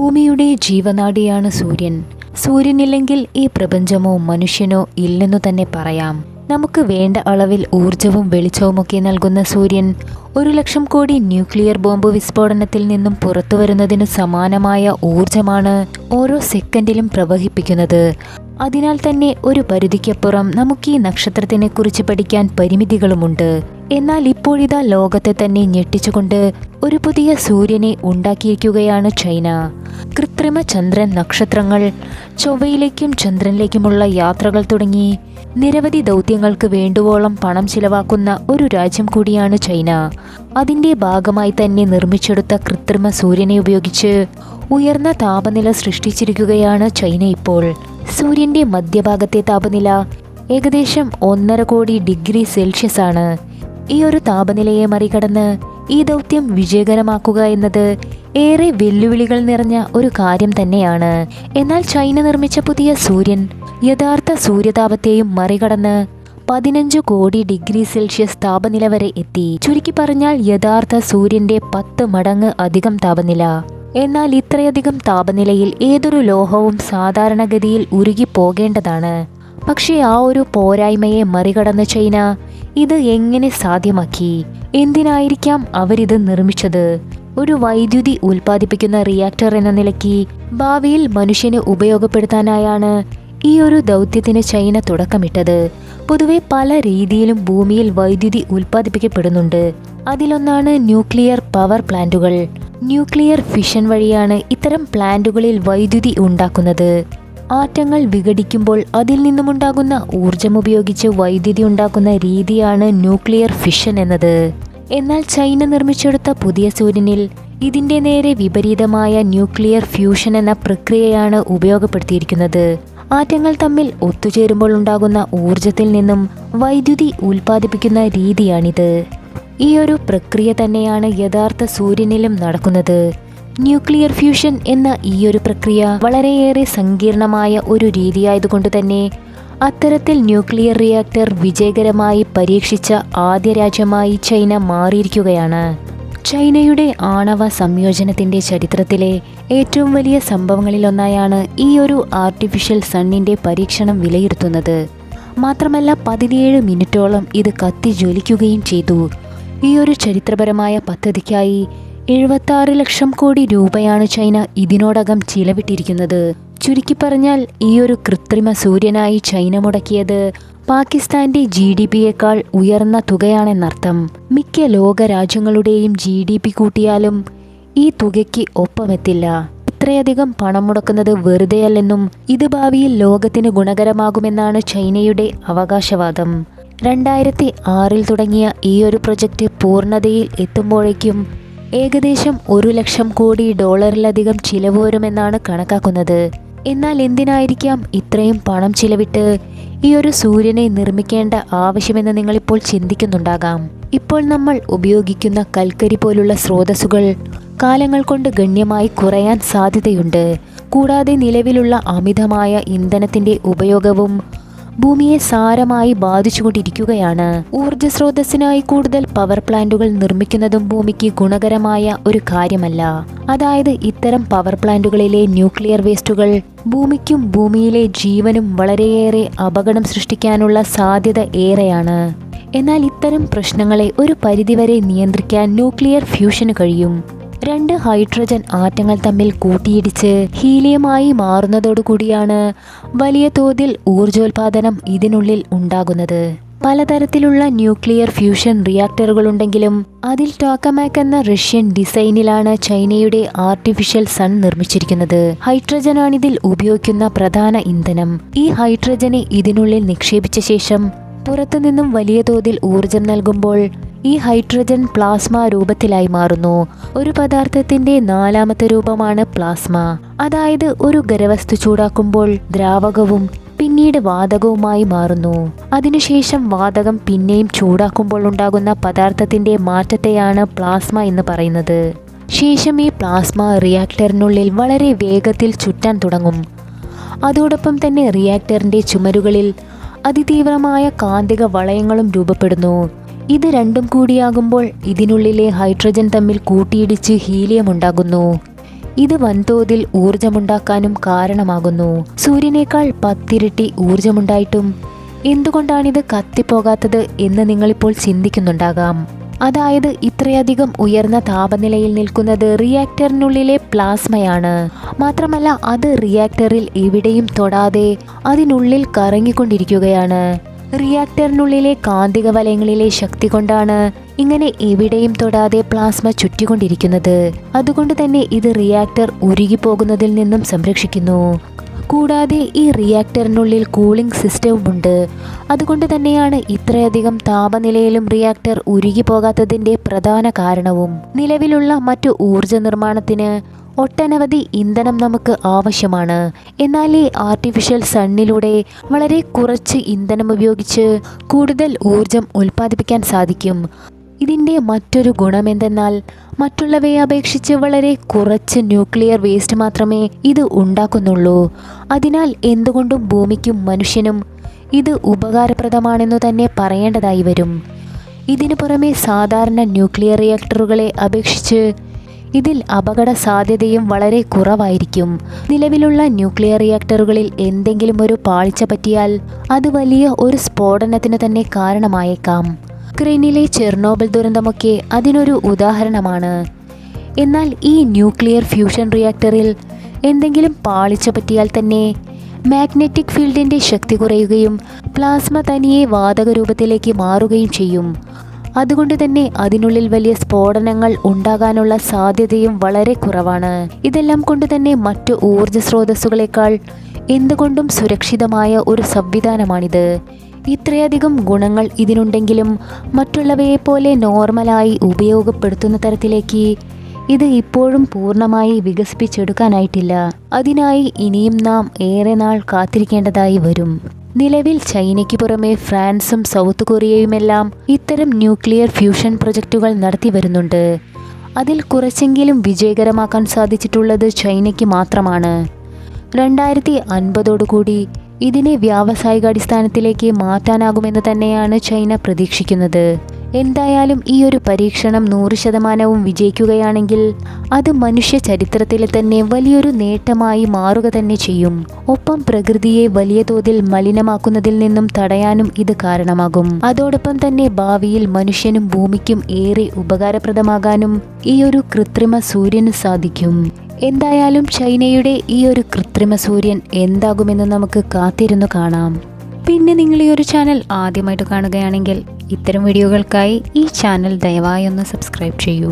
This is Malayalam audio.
ഭൂമിയുടെ ജീവനാടിയാണ് സൂര്യൻ. സൂര്യനില്ലെങ്കിൽ ഈ പ്രപഞ്ചമോ മനുഷ്യനോ ഇല്ലെന്നു തന്നെ പറയാം. നമുക്ക് വേണ്ട അളവിൽ ഊർജവും വെളിച്ചവുമൊക്കെ നൽകുന്ന സൂര്യൻ ഒരു ലക്ഷം കോടി ന്യൂക്ലിയർ ബോംബ് വിസ്ഫോടനത്തിൽ നിന്നും പുറത്തു വരുന്നതിന് സമാനമായ ഊർജമാണ് ഓരോ സെക്കൻഡിലും പ്രവഹിപ്പിക്കുന്നത്. അതിനാൽ തന്നെ ഒരു പരിധിക്കപ്പുറം നമുക്ക് ഈ നക്ഷത്രത്തിനെക്കുറിച്ച് പഠിക്കാൻ പരിമിതികളുമുണ്ട്. എന്നാൽ ഇപ്പോഴിതാ ലോകത്തെ തന്നെ ഞെട്ടിച്ചുകൊണ്ട് ഒരു പുതിയ സൂര്യനെ ഉണ്ടാക്കിയിരിക്കുകയാണ് ചൈന. കൃത്രിമ ചന്ദ്രൻ നക്ഷത്രങ്ങൾ ചൊവ്വയിലേക്കും ചന്ദ്രനിലേക്കുമുള്ള യാത്രകൾ തുടങ്ങി നിരവധി ദൗത്യങ്ങൾക്ക് വേണ്ടുവോളം പണം ചിലവാക്കുന്ന ഒരു രാജ്യം കൂടിയാണ് ചൈന. അതിന്റെ ഭാഗമായി തന്നെ നിർമ്മിച്ചെടുത്ത കൃത്രിമ സൂര്യനെ ഉപയോഗിച്ച് ഉയർന്ന താപനില സൃഷ്ടിച്ചിരിക്കുകയാണ് ചൈന ഇപ്പോൾ. സൂര്യന്റെ മധ്യഭാഗത്തെ താപനില ഏകദേശം ഒന്നര കോടി ഡിഗ്രി സെൽഷ്യസ് ആണ് ഈ ഒരു താപനിലയെ മറികടന്ന് ഈ ദൗത്യം വിജയകരമാക്കുക എന്നത് ഏറെ വെല്ലുവിളികൾ നിറഞ്ഞ ഒരു കാര്യം തന്നെയാണ്. എന്നാൽ ചൈന നിർമ്മിച്ച പുതിയ സൂര്യൻ യഥാർത്ഥ സൂര്യതാപത്തെയും മറികടന്ന് പതിനഞ്ച് കോടി ഡിഗ്രി സെൽഷ്യസ് താപനില വരെ എത്തി. ചുരുക്കി പറഞ്ഞാൽ യഥാർത്ഥ സൂര്യന്റെ പത്ത് മടങ്ങ് അധികം താപനില. എന്നാൽ ഇത്രയധികം താപനിലയിൽ ഏതൊരു ലോഹവും സാധാരണഗതിയിൽ ഉരുകി പോകേണ്ടതാണ് പക്ഷേ ആ ഒരു പോരായ്മയെ മറികടന്ന് ചൈന ഇത് എങ്ങനെ സാധ്യമാക്കി? എന്തിനായിരിക്കാം അവരിത് നിർമ്മിച്ചത്? ഒരു വൈദ്യുതി ഉൽപ്പാദിപ്പിക്കുന്ന റിയാക്ടർ എന്ന നിലയ്ക്ക് ഭാവിയിൽ മനുഷ്യന് ഉപയോഗപ്പെടുത്താനായാണ് ഈ ഒരു ദൗത്യത്തിന് ചൈന തുടക്കമിട്ടത്. പൊതുവെ പല രീതിയിലും ഭൂമിയിൽ വൈദ്യുതി ഉൽപ്പാദിപ്പിക്കപ്പെടുന്നുണ്ട്. അതിലൊന്നാണ് ന്യൂക്ലിയർ പവർ പ്ലാന്റുകൾ. ന്യൂക്ലിയർ ഫിഷൻ വഴിയാണ് ഇത്തരം പ്ലാന്റുകളിൽ വൈദ്യുതി ഉണ്ടാക്കുന്നത്. ആറ്റങ്ങൾ വിഘടിക്കുമ്പോൾ അതിൽ നിന്നുമുണ്ടാകുന്ന ഊർജം ഉപയോഗിച്ച് വൈദ്യുതി ഉണ്ടാക്കുന്ന രീതിയാണ് ന്യൂക്ലിയർ ഫിഷൻ എന്നത്. എന്നാൽ ചൈന നിർമ്മിച്ചെടുത്ത പുതിയ സൂര്യനിൽ ഇതിന്റെ നേരെ വിപരീതമായ ന്യൂക്ലിയർ ഫ്യൂഷൻ എന്ന പ്രക്രിയയാണ് ഉപയോഗപ്പെടുത്തിയിരിക്കുന്നത്. ആറ്റങ്ങൾ തമ്മിൽ ഒത്തുചേരുമ്പോൾ ഉണ്ടാകുന്ന ഊർജത്തിൽ നിന്നും വൈദ്യുതി ഉൽപ്പാദിപ്പിക്കുന്ന രീതിയാണിത്. ഈ ഒരു പ്രക്രിയ തന്നെയാണ് യഥാർത്ഥ സൂര്യനിലും നടക്കുന്നത്. ന്യൂക്ലിയർ ഫ്യൂഷൻ എന്ന ഈ ഒരു പ്രക്രിയ വളരെയേറെ സങ്കീർണമായ ഒരു രീതിയായതുകൊണ്ട് തന്നെ അത്തരത്തിൽ ന്യൂക്ലിയർ റിയാക്ടർ വിജയകരമായി പരീക്ഷിച്ച ആദ്യ രാജ്യമായി ചൈന മാറിയിരിക്കുകയാണ്. ചൈനയുടെ ആണവ സംയോജനത്തിന്റെ ചരിത്രത്തിലെ ഏറ്റവും വലിയ സംഭവങ്ങളിലൊന്നായാണ് ഈ ഒരു ആർട്ടിഫിഷ്യൽ സണ്ണിന്റെ പരീക്ഷണം വിലയിരുത്തുന്നത്. മാത്രമല്ല പതിനേഴ് മിനിറ്റോളം ഇത് കത്തി ജ്വലിക്കുകയും ചെയ്തു. ഈ ഒരു ചരിത്രപരമായ പദ്ധതിക്കായി എഴുപത്തി ലക്ഷം കോടി രൂപയാണ് ചൈന ഇതിനോടകം ചിലവിട്ടിരിക്കുന്നത്. ചുരുക്കി പറഞ്ഞാൽ ഈ ഒരു കൃത്രിമ സൂര്യനായി ചൈന മുടക്കിയത് പാകിസ്ഥാന്റെ ജി ഡി പിയേക്കാൾ ഉയർന്ന തുകയാണെന്നർത്ഥം. മിക്ക ലോക രാജ്യങ്ങളുടെയും ജി ഡി പി കൂട്ടിയാലും ഈ തുകയ്ക്ക് ഒപ്പമെത്തില്ല. ഇത്രയധികം പണം മുടക്കുന്നത് വെറുതെയല്ലെന്നും ഇത് ഭാവിയിൽ ലോകത്തിന് ഗുണകരമാകുമെന്നാണ് ചൈനയുടെ അവകാശവാദം. രണ്ടായിരത്തി ആറിൽ തുടങ്ങിയ ഈ ഒരു പ്രൊജക്റ്റ് പൂർണതയിൽ എത്തുമ്പോഴേക്കും ഏകദേശം ഒരു ലക്ഷം കോടി ഡോളറിലധികം ചിലവ് വരുമെന്നാണ് കണക്കാക്കുന്നത്. എന്നാൽ എന്തിനായിരിക്കാം ഇത്രയും പണം ചിലവിട്ട് ഈ ഒരു സൂര്യനെ നിർമ്മിക്കേണ്ട ആവശ്യമെന്ന് നിങ്ങളിപ്പോൾ ചിന്തിക്കുന്നുണ്ടാകാം. ഇപ്പോൾ നമ്മൾ ഉപയോഗിക്കുന്ന കൽക്കരി പോലുള്ള സ്രോതസ്സുകൾ കാലങ്ങൾ കൊണ്ട് ഗണ്യമായി കുറയാൻ സാധ്യതയുണ്ട്. കൂടാതെ നിലവിലുള്ള അമിതമായ ഇന്ധനത്തിന്റെ ഉപയോഗവും ഭൂമിയെ സാരമായി ബാധിച്ചുകൊണ്ടിരിക്കുകയാണ്. ഊർജ സ്രോതസ്സിനായി കൂടുതൽ പവർ പ്ലാന്റുകൾ നിർമ്മിക്കുന്നതും ഭൂമിക്ക് ഗുണകരമായ ഒരു കാര്യമല്ല. അതായത് ഇത്തരം പവർ പ്ലാന്റുകളിലെ ന്യൂക്ലിയർ വേസ്റ്റുകൾ ഭൂമിക്കും ഭൂമിയിലെ ജീവനും വളരെയേറെ അപകടം സൃഷ്ടിക്കാനുള്ള സാധ്യത ഏറെയാണ്. എന്നാൽ ഇത്തരം പ്രശ്നങ്ങളെ ഒരു പരിധിവരെ നിയന്ത്രിക്കാൻ ന്യൂക്ലിയർ ഫ്യൂഷന് കഴിയും. രണ്ട് ഹൈഡ്രജൻ ആറ്റങ്ങൾ തമ്മിൽ കൂട്ടിയിടിച്ച് ഹീലിയമായി മാറുന്നതോടുകൂടിയാണ് വലിയ തോതിൽ ഊർജോൽപാദനം ഇതിനുള്ളിൽ ഉണ്ടാകുന്നത്. പലതരത്തിലുള്ള ന്യൂക്ലിയർ ഫ്യൂഷൻ റിയാക്ടറുകളുണ്ടെങ്കിലും അതിൽ ടോക്കമാക് എന്ന റഷ്യൻ ഡിസൈനിലാണ് ചൈനയുടെ ആർട്ടിഫിഷ്യൽ സൺ നിർമ്മിച്ചിരിക്കുന്നത്. ഹൈഡ്രജനാണിതിൽ ഉപയോഗിക്കുന്ന പ്രധാന ഇന്ധനം. ഈ ഹൈഡ്രജനെ ഇതിനുള്ളിൽ നിക്ഷേപിച്ച ശേഷം പുറത്തുനിന്നും വലിയ തോതിൽ ഊർജം നൽകുമ്പോൾ ഈ ഹൈഡ്രജൻ പ്ലാസ്മ രൂപത്തിലായി മാറുന്നു. ഒരു പദാർത്ഥത്തിന്റെ നാലാമത്തെ രൂപമാണ് പ്ലാസ്മ. അതായത് ഒരു ഖരവസ്തു ചൂടാക്കുമ്പോൾ ദ്രാവകവും പിന്നീട് വാതകവുമായി മാറുന്നു. അതിനുശേഷം വാതകം പിന്നെയും ചൂടാക്കുമ്പോൾ ഉണ്ടാകുന്ന പദാർത്ഥത്തിന്റെ മാറ്റത്തെയാണ് പ്ലാസ്മ എന്ന് പറയുന്നത്. ശേഷം ഈ പ്ലാസ്മ റിയാക്ടറിനുള്ളിൽ വളരെ വേഗത്തിൽ ചുറ്റാൻ തുടങ്ങും. അതോടൊപ്പം തന്നെ റിയാക്ടറിന്റെ ചുമരുകളിൽ അതിതീവ്രമായ കാന്തിക വളയങ്ങളും രൂപപ്പെടുന്നു. ഇത് രണ്ടും കൂടിയാകുമ്പോൾ ഇതിനുള്ളിലെ ഹൈഡ്രജൻ തമ്മിൽ കൂട്ടിയിടിച്ച് ഹീലിയം ഉണ്ടാകുന്നു ഇത് വൻതോതിൽ ഊർജമുണ്ടാക്കാനും കാരണമാകുന്നു. സൂര്യനേക്കാൾ പത്തിരട്ടി ഊർജമുണ്ടായിട്ടും എന്തുകൊണ്ടാണിത് കത്തിപ്പോകാത്തത് എന്ന് നിങ്ങളിപ്പോൾ ചിന്തിക്കുന്നുണ്ടാകാം. അതായത് ഇത്രയധികം ഉയർന്ന താപനിലയിൽ നിൽക്കുന്നത് റിയാക്ടറിനുള്ളിലെ പ്ലാസ്മയാണ്. മാത്രമല്ല അത് റിയാക്ടറിൽ എവിടെയും തൊടാതെ അതിനുള്ളിൽ കറങ്ങിക്കൊണ്ടിരിക്കുകയാണ്. റിയാക്ടറിനുള്ളിലെ കാന്തിക വലയങ്ങളിലെ ശക്തി കൊണ്ടാണ് ഇങ്ങനെ എവിടെയും തൊടാതെ പ്ലാസ്മ ചുറ്റിക്കൊണ്ടിരിക്കുന്നത്. അതുകൊണ്ട് തന്നെ ഇത് റിയാക്ടർ ഉരുകിപ്പോകുന്നതിൽ നിന്നും സംരക്ഷിക്കുന്നു. കൂടാതെ ഈ റിയാക്ടറിനുള്ളിൽ കൂളിംഗ് സിസ്റ്റവും ഉണ്ട് അതുകൊണ്ട് തന്നെയാണ് ഇത്രയധികം താപനിലയിലും റിയാക്ടർ ഉരുകി പോകാത്തതിന്റെ പ്രധാന കാരണവും. നിലവിലുള്ള മറ്റു ഊർജ നിർമ്മാണത്തിന് ഒട്ടനവധി ഇന്ധനം നമുക്ക് ആവശ്യമാണ്. എന്നാൽ ഈ ആർട്ടിഫിഷ്യൽ സണ്ണിലൂടെ വളരെ കുറച്ച് ഇന്ധനം ഉപയോഗിച്ച് കൂടുതൽ ഊർജം ഉൽപ്പാദിപ്പിക്കാൻ സാധിക്കും. ഇതിന്റെ മറ്റൊരു ഗുണമെന്തെന്നാൽ മറ്റുള്ളവയെ അപേക്ഷിച്ച് വളരെ കുറച്ച് ന്യൂക്ലിയർ വേസ്റ്റ് മാത്രമേ ഇത് ഉണ്ടാക്കുന്നുള്ളൂ. അതിനാൽ എന്തുകൊണ്ടും ഭൂമിക്കും മനുഷ്യനും ഇത് ഉപകാരപ്രദമാണെന്ന് തന്നെ പറയേണ്ടതായി വരും. ഇതിനു പുറമെ സാധാരണ ന്യൂക്ലിയർ റിയാക്ടറുകളെ അപേക്ഷിച്ച് ഇതിൽ അപകട സാധ്യതയും വളരെ കുറവായിരിക്കും. നിലവിലുള്ള ന്യൂക്ലിയർ റിയാക്ടറുകളിൽ എന്തെങ്കിലും ഒരു പാളിച്ച പറ്റിയാൽ അത് വലിയ ഒരു സ്ഫോടനത്തിന് തന്നെ കാരണമായേക്കാം. ഉക്രൈനിലെ ചെർണോബിൽ ദുരന്തമൊക്കെ അതിനൊരു ഉദാഹരണമാണ്. എന്നാൽ ഈ ന്യൂക്ലിയർ ഫ്യൂഷൻ റിയാക്ടറിൽ എന്തെങ്കിലും പാളിച്ച പറ്റിയാൽ തന്നെ മാഗ്നറ്റിക് ഫീൽഡിന്റെ ശക്തി കുറയുകയും പ്ലാസ്മ തനിയെ വാതക രൂപത്തിലേക്ക് മാറുകയും ചെയ്യും. അതുകൊണ്ട് തന്നെ അതിനുള്ളിൽ വലിയ സ്ഫോടനങ്ങൾ ഉണ്ടാകാനുള്ള സാധ്യതയും വളരെ കുറവാണ്. ഇതെല്ലാം കൊണ്ട് തന്നെ മറ്റു ഊർജ സ്രോതസ്സുകളേക്കാൾ എന്തുകൊണ്ടും സുരക്ഷിതമായ ഒരു സംവിധാനമാണിത്. ഇത്രയധികം ഗുണങ്ങൾ ഇതിനുണ്ടെങ്കിലും മറ്റുള്ളവയെ പോലെ നോർമലായി ഉപയോഗപ്പെടുത്തുന്ന തരത്തിലേക്ക് ഇത് ഇപ്പോഴും പൂർണമായി വികസിപ്പിച്ചെടുക്കാനായിട്ടില്ല. അതിനായി ഇനിയും നാം ഏറെ നാൾ കാത്തിരിക്കേണ്ടതായി വരും. നിലവിൽ ചൈനയ്ക്ക് പുറമെ ഫ്രാൻസും സൗത്ത് കൊറിയയുമെല്ലാം ഇത്തരം ന്യൂക്ലിയർ ഫ്യൂഷൻ പ്രൊജക്റ്റുകൾ നടത്തി വരുന്നുണ്ട്. അതിൽ കുറച്ചെങ്കിലും വിജയകരമാക്കാൻ സാധിച്ചിട്ടുള്ളത് ചൈനയ്ക്ക് മാത്രമാണ്. രണ്ടായിരത്തി അൻപതോടുകൂടി ഇതിനെ വ്യാവസായിക അടിസ്ഥാനത്തിലേക്ക് മാറ്റാനാകുമെന്ന് തന്നെയാണ് ചൈന പ്രതീക്ഷിക്കുന്നത്. എന്തായാലും ഈ ഒരു പരീക്ഷണം നൂറ് ശതമാനവും വിജയിക്കുകയാണെങ്കിൽ അത് മനുഷ്യ ചരിത്രത്തിലെ തന്നെ വലിയൊരു നേട്ടമായി മാറുക തന്നെ ചെയ്യും. ഒപ്പം പ്രകൃതിയെ വലിയ തോതിൽ മലിനമാക്കുന്നതിൽ നിന്നും തടയാനും ഇത് കാരണമാകും. അതോടൊപ്പം തന്നെ ഭാവിയിൽ മനുഷ്യനും ഭൂമിക്കും ഏറെ ഉപകാരപ്രദമാകാനും ഈ ഒരു കൃത്രിമ സൂര്യന് സാധിക്കും. എന്തായാലും ചൈനയുടെ ഈ ഒരു കൃത്രിമ സൂര്യൻ എന്താകുമെന്ന് നമുക്ക് കാത്തിരുന്നു കാണാം. പിന്നെ നിങ്ങൾ ഈ ഒരു ചാനൽ ആദ്യമായിട്ട് കാണുകയാണെങ്കിൽ ഇത്തരം വീഡിയോകൾക്കായി ഈ ചാനൽ ദയവായി ഒന്ന് സബ്സ്ക്രൈബ് ചെയ്യൂ.